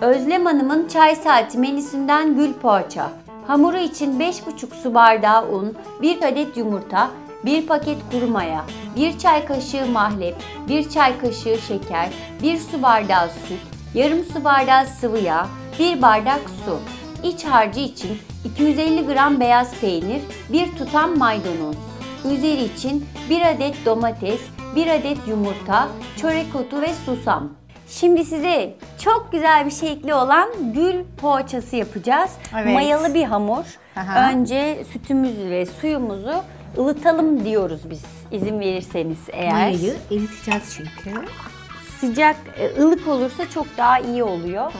Özlem Hanım'ın çay saati menüsünden gül poğaça. Hamuru için 5,5 su bardağı un, 1 adet yumurta, 1 paket kuru maya, 1 çay kaşığı mahlep, 1 çay kaşığı şeker, 1 su bardağı süt, yarım su bardağı sıvı yağ, 1 bardak su. İç harcı için 250 gram beyaz peynir, 1 tutam maydanoz. Üzeri için 1 adet domates, 1 adet yumurta, çörek otu ve susam. Şimdi size çok güzel bir şekli olan gül poğaçası yapacağız. Evet. Mayalı bir hamur. Aha. Önce sütümüzü ve suyumuzu ılıtalım diyoruz biz izin verirseniz eğer. Mayayı eriteceğiz çünkü. Sıcak, e, ılık olursa çok daha iyi oluyor.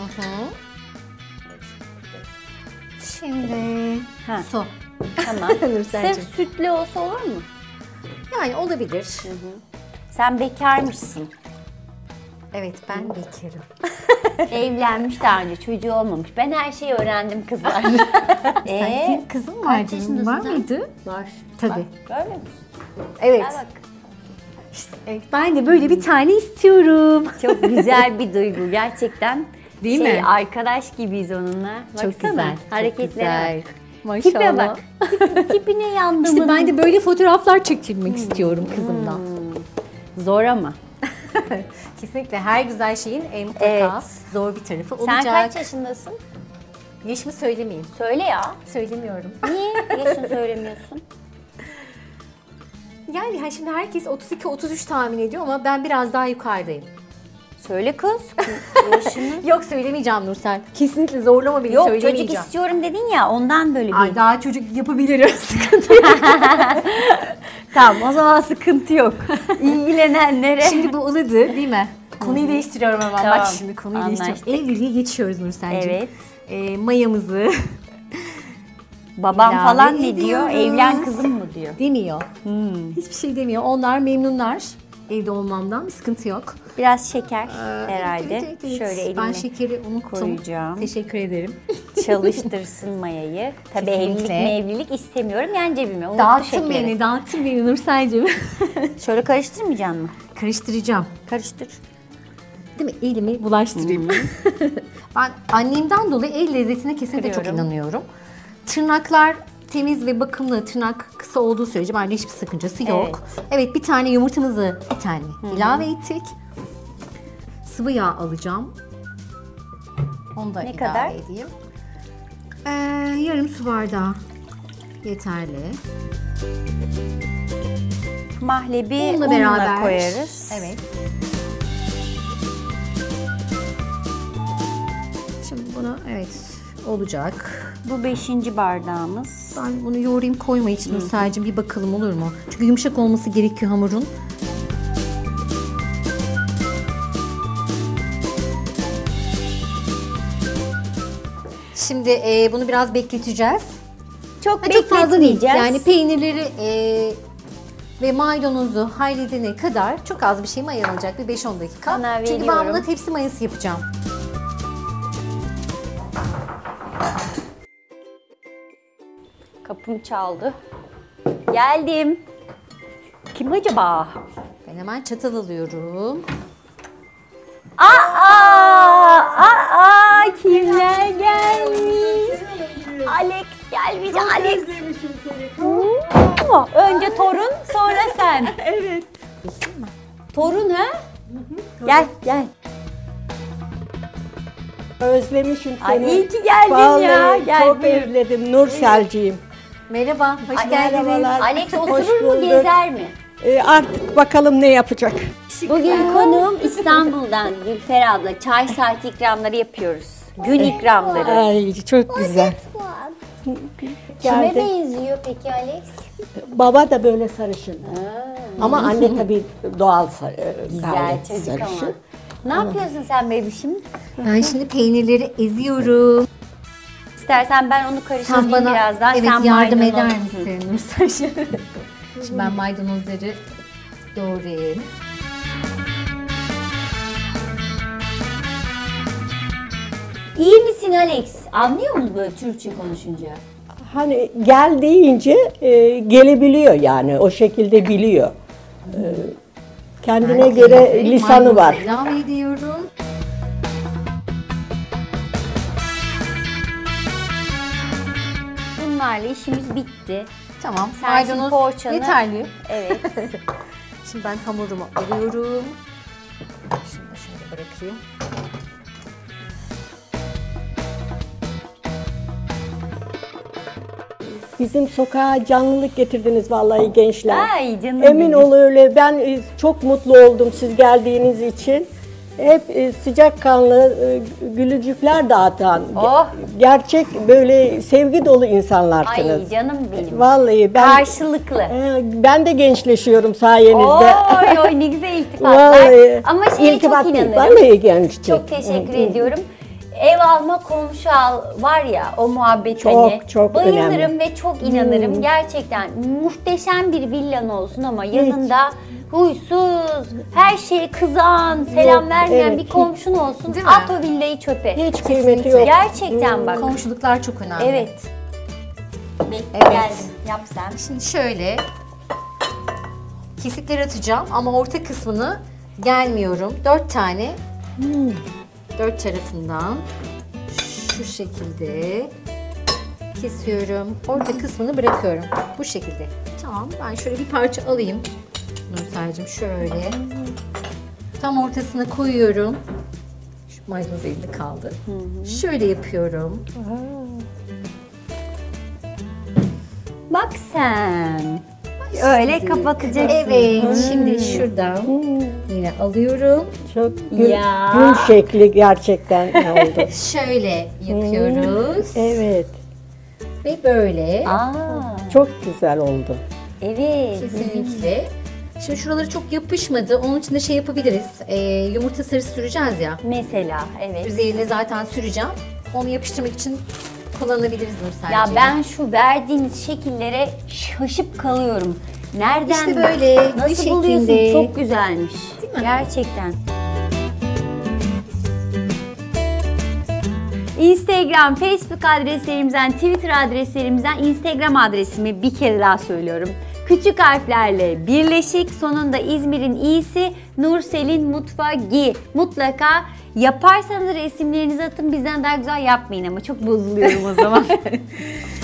Şimdi Ha. su. Tamam. Sırf sütlü olsa olur mu? Yani olabilir. Sen bekarmışsın. Evet ben bekarım. Evlenmiş daha önce çocuğu olmamış. Ben her şeyi öğrendim kızlar. Senin Eee? kızın var kaç canım, yaşındasın var sen? mıydı? Var. Tabii. Görmüyor musun? Evet. Gel bak. İşte, evet. Ben de böyle bir tane istiyorum. Çok güzel bir duygu gerçekten. Değil şey, mi? Arkadaş gibiyiz onunla. Çok Baksana, güzel. Hareketlere çok bak. güzel. Tipe Maşallah. bak. Tip- tipine yandım. İşte ben de böyle fotoğraflar çektirmek istiyorum kızımdan. Zor ama. Kesinlikle her güzel şeyin en mutlaka Evet. zor bir tarafı Sen olacak. kaç yaşındasın? Yaşımı söylemeyeyim. Söyle ya. Söylemiyorum. Niye yaşını söylemiyorsun? Yani şimdi herkes 32-33 tahmin ediyor ama ben biraz daha yukarıdayım. Söyle kız. Yok söylemeyeceğim Nursel. Kesinlikle zorlama beni Yok çocuk söylemeyeceğim. istiyorum dedin ya ondan böyle bir. Ay daha çocuk yapabilirim. Tamam o zaman sıkıntı yok. İlgilenenlere. şimdi bu ılıdı değil mi? Konuyu değiştiriyorum hemen. Tamam, Bak şimdi konuyu anlaştık. değiştiriyorum. Evliliğe geçiyoruz Nursel'cim. Evet. Ee, mayamızı Babam İlave falan ne diyor? ediyoruz. Evlen kızım mı diyor. demiyor. Hiçbir şey demiyor. Onlar memnunlar. Evde olmamdan bir sıkıntı yok. Biraz şeker Ee, herhalde. evet, evet, evet. Şöyle elimle Ben şekeri unuttum. koyacağım. Teşekkür ederim. çalıştırsın mayayı. Tabii evlilik mevlilik istemiyorum yani cebime. Unuttu Dağıttın şekeri. beni, dağıttın beni Nursel'cim. Şöyle karıştırmayacaksın mı? Karıştıracağım. Karıştır. Değil mi? Elimi bulaştırayım. ben annemden dolayı el lezzetine kesinlikle çok Kırıyorum. inanıyorum. Tırnaklar temiz ve bakımlı, tırnak kısa olduğu sürece bence hiçbir sakıncası yok. Evet, bir tane yumurtamızı bir tane ilave ettik. Sıvı yağ alacağım. Onu da Ne ilave kadar? edeyim. Ee, yarım su bardağı yeterli. Mahlebi Bununla unla beraber koyarız. Evet. Şimdi bunu evet olacak. Bu beşinci bardağımız. Ben bunu yoğurayım koyma hiç Nursel'cim bir bakalım olur mu? Çünkü yumuşak olması gerekiyor hamurun. Şimdi e, bunu biraz bekleteceğiz. Çok Ha, çok fazla değil. Yani peynirleri e, ve maydanozu halledene kadar çok az bir şey mayalanacak. Bir 5-10 dakika. Sana Çünkü ben veriyorum. buna tepsi mayası yapacağım. Kapım çaldı. Geldim. Kim acaba? Ben hemen çatal alıyorum. Aa, aa, kimler gelmiş? Alex gelmiş, Alex. Oo, Önce torun, sonra sen. Evet. Torun ha? Gel, gel. Özlemişim seni. Ay iyi ki geldin Vallahi ya. Gel. çok özledim Nurselciğim. Merhaba, hoş Ay, geldiniz. merhabalar. Alex Hoş oturur mu, bulduk. gezer mi? Ee, artık bakalım ne yapacak. Bugün konuğum İstanbul'dan Gülfer abla. Çay saati ikramları yapıyoruz. Gün ikramları. Ay çok güzel. Kime Geldi. benziyor peki Alex? Baba da böyle sarışın. Ama anne tabii doğal sarı, Güzel gayet çocuk sarışın. ama. Ne yapıyorsun sen bebişim? Ben şimdi peynirleri eziyorum. İstersen ben onu karıştırayım bana birazdan. evet sen yardım maydanoz- eder misin Nursel? Şimdi ben maydanozları doğrayayım. İyi misin Alex? Anlıyor musun böyle Türkçe konuşunca? Hani gel deyince e, gelebiliyor yani o şekilde biliyor. E, kendine Ben göre lisanı var. ilave ediyorum. Bunlarla işimiz bitti. Tamam. Sen şimdi Maydanoz poğaçanı- yeterli. Evet. Şimdi ben hamurumu alıyorum. Da şöyle bırakayım. Bizim sokağa canlılık getirdiniz vallahi gençler. Ay canım Emin benim. ol öyle. Ben e, çok mutlu oldum siz geldiğiniz için. Hep e, sıcakkanlı e, gülücükler dağıtan, Oh. gerçek böyle sevgi dolu insanlarsınız. Ay canım benim. Vallahi ben Karşılıklı. e, ben de gençleşiyorum sayenizde. Oy oy ne güzel iltifatlar. Vallahi Ama şeye iltifat çok inanırım. Vallahi gençti. Çok teşekkür ediyorum. Ev alma komşu al var ya o muhabbet Çok, hani. çok Bayılırım önemli. Hmm. ve çok inanırım. Gerçekten muhteşem bir villan olsun ama yanında huysuz, her şeye kızan, selam Yok, vermeyen evet, bir komşun olsun. Değil mi? At o villayı çöpe. Hiç kıymeti yok. Gerçekten bak. Komşuluklar çok önemli. Evet. Bekle Evet. geldim. Yap sen. Şimdi şöyle kesikleri atacağım ama orta kısmını gelmiyorum. Dört tane dört tarafından şu şekilde kesiyorum. Orta kısmını bırakıyorum. Bu şekilde. Tamam ben şöyle bir parça alayım. Nursel'cim şöyle. Tam ortasına koyuyorum. Şu maydanoz elinde kaldı. Şöyle yapıyorum. Bak sen. Öyle kapatacaksın. Evet, şimdi şuradan yine alıyorum. Çok gül, Ya. gül şekli gerçekten oldu. Şöyle yapıyoruz evet. ve böyle Aa, Çok güzel oldu. evet. kesinlikle. Şimdi şuraları çok yapışmadı. Onun için de şey yapabiliriz. Ee, yumurta sarısı süreceğiz ya. Mesela evet. Üzerine zaten süreceğim. Onu yapıştırmak için kullanabiliriz Nursel'ciğim. Ya ben şu verdiğiniz şekillere şaşıp kalıyorum. Nereden? İşte böyle, Nasıl buluyorsun? şekilde. Çok güzelmiş. Değil mi? Gerçekten. Instagram, Facebook adreslerimizden, Twitter adreslerimizden Instagram adresimi bir kere daha söylüyorum. Küçük harflerle birleşik sonunda İzmir'in iyisi Nursel'in mutfağı mutlaka yaparsanız resimlerinizi atın bizden daha güzel yapmayın ama çok bozuluyorum o zaman.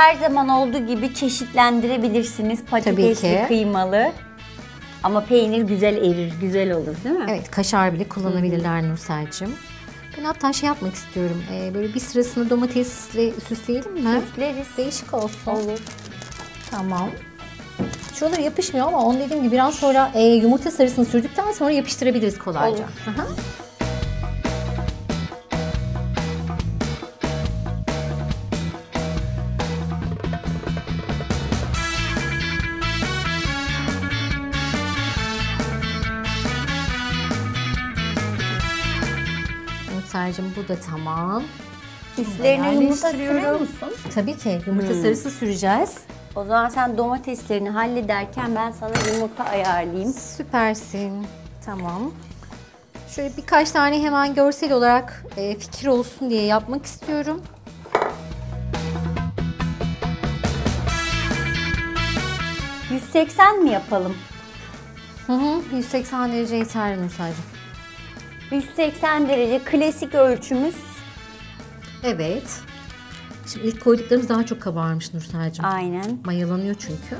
her zaman olduğu gibi çeşitlendirebilirsiniz. Patatesli, kıymalı. Ama peynir güzel erir, güzel olur değil mi? Evet kaşar bile kullanabilirler Nursel'cim. Ben hatta şey yapmak istiyorum. Ee, böyle bir sırasını domatesle süsleyelim mi? Süsleriz. Değişik olsun. Olur. Tamam. Şuraları yapışmıyor ama onu dediğim gibi biraz sonra e, yumurta sarısını sürdükten sonra yapıştırabiliriz kolayca. Olur. Aha. Sercim bu da tamam. Üstlerine yumurta sürüyor Yerleştiriyorum. musun? Tabii ki yumurta sarısı süreceğiz. O zaman sen domateslerini hallederken ben sana yumurta ayarlayayım. Süpersin. Tamam. Şöyle birkaç tane hemen görsel olarak e, fikir olsun diye yapmak istiyorum. ...180 mi yapalım? Hı hı, 180 derece yeterli Nursel'cim. 180 derece klasik ölçümüz. Evet. Şimdi ilk koyduklarımız daha çok kabarmış Nursel'cim. Aynen. Mayalanıyor çünkü.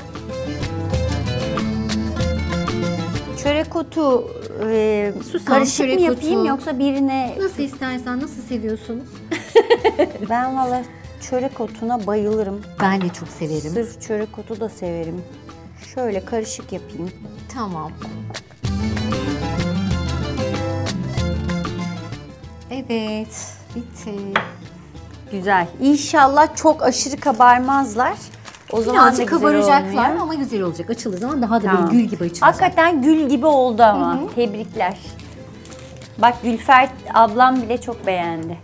Çörek otu e, Susam, karışık çörek mı yapayım otu. yoksa birine... Nasıl istersen, nasıl seviyorsunuz? Ben valla çörek otuna bayılırım. Ben de çok severim. Sırf çörek otu da severim. Şöyle karışık yapayım. Tamam. Evet, bitti. Güzel. İnşallah çok aşırı kabarmazlar. O zaman da Birazcık güzel kabaracaklar olmuyor. ama güzel olacak. Açıldığı zaman daha da Tamam. böyle gül gibi açılacak. Hakikaten gül gibi oldu ama. Tebrikler. Bak Gülfer ablam bile çok beğendi.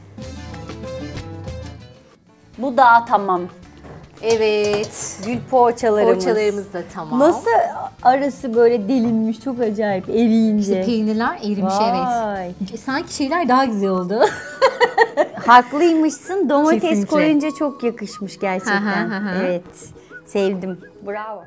Bu da tamam. Evet. Gül poğaçalarımız. Poğaçalarımız da tamam. Nasıl arası böyle delinmiş çok acayip eriyince. İşte peynirler erimiş Vay. evet. Sanki şeyler daha güzel oldu. Haklıymışsın. Domates Kesinlikle. koyunca çok yakışmış gerçekten. Evet. Sevdim. Bravo.